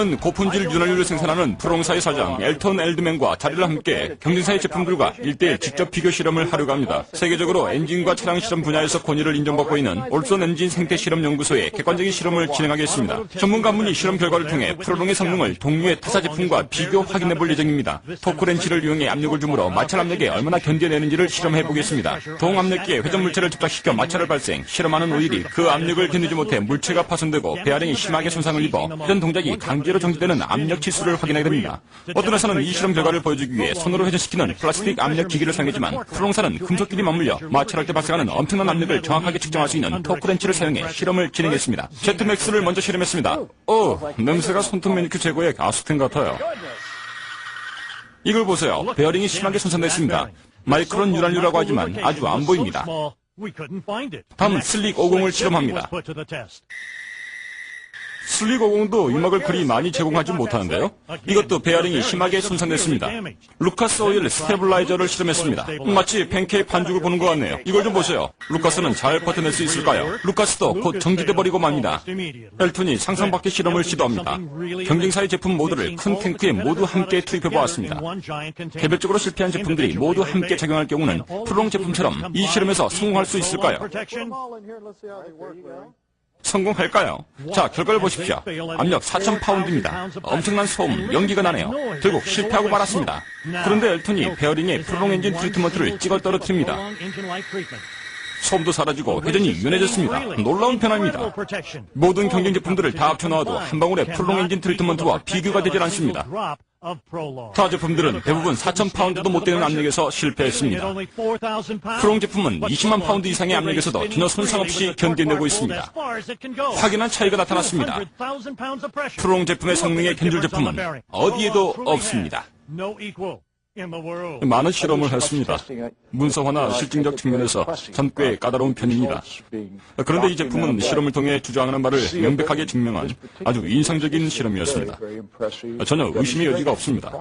는 고품질 윤활유를 생산하는 프롱사의 사장 엘턴 엘드맨과 자리를 함께 경쟁사의 제품들과 1대1 직접 비교 실험을 하려고 합니다. 세계적으로 엔진과 차량 실험 분야에서 권위를 인정받고 있는 올손 엔진 생태 실험 연구소에 객관적인 실험을 진행하겠습니다. 전문가 분이 실험 결과를 통해 프로롱의 성능을 동료의 타사 제품과 비교 확인해 볼 예정입니다. 토크렌치를 이용해 압력을 주므로 마찰 압력에 얼마나 견뎌내는지를 실험해 보겠습니다. 동압력기에 회전 물체를 접착시켜 마찰을 발생, 실험하는 오일이 그 압력을 견디지 못해 물체가 파손되고 베어링이 심하게 손상을 입어 회전 동작이 강제 로 정지되는 압력 치수를 확인하게 됩니다. 어떤 회사는 이 실험 결과를 보여주기 위해 손으로 회전시키는 플라스틱 압력 기기를 사용했지만 프롱사는 금속끼리 맞물려 마찰할 때 발생하는 엄청난 압력을 정확하게 측정할 수 있는 토크렌치를 사용해 실험을 진행했습니다. 제트맥스를 먼저 실험했습니다. 오, 냄새가 손톱 매니큐 제거의 아스텐 같아요. 이걸 보세요. 베어링이 심하게 손상됐습니다. 마이크론 유란유라고 하지만 아주 안 보입니다. 다음은 슬릭 50을 실험합니다. 50도 유막을 그리 많이 제공하지 못하는데요. 이것도 베어링이 심하게 손상됐습니다. 루카스 오일 스테블라이저를 실험했습니다. 마치 팬케이크 반죽을 보는 것 같네요. 이걸 좀 보세요. 루카스는 잘 버텨낼 수 있을까요? 루카스도 곧 정지돼 버리고 맙니다. 엘튼이 상상 밖의 실험을 시도합니다. 경쟁사의 제품 모두를 큰 탱크에 모두 함께 투입해 보았습니다. 개별적으로 실패한 제품들이 모두 함께 작용할 경우는 프롱 제품처럼 이 실험에서 성공할 수 있을까요? 성공할까요? 자, 결과를 보십시오. 압력 4,000파운드입니다. 엄청난 소음, 연기가 나네요. 결국 실패하고 말았습니다. 그런데 엘튼이 베어링의 프롱 엔진 트리트먼트를 찍어 떨어뜨립니다. 소음도 사라지고 회전이 유연해졌습니다. 놀라운 변화입니다. 모든 경쟁 제품들을 다 합쳐놓아도 한 방울의 프롱 엔진 트리트먼트와 비교가 되질 않습니다. 타 제품들은 대부분 4,000파운드도 못 되는 압력에서 실패했습니다. 프롱 제품은 20만 파운드 이상의 압력에서도 전혀 손상 없이 견뎌내고 있습니다. 확연한 차이가 나타났습니다. 프롱 제품의 성능에 견줄 제품은 어디에도 없습니다. 많은 실험을 했습니다. 문서화나 실증적 측면에서 전 꽤 까다로운 편입니다. 그런데 이 제품은 실험을 통해 주장하는 바를 명백하게 증명한 아주 인상적인 실험이었습니다. 전혀 의심의 여지가 없습니다.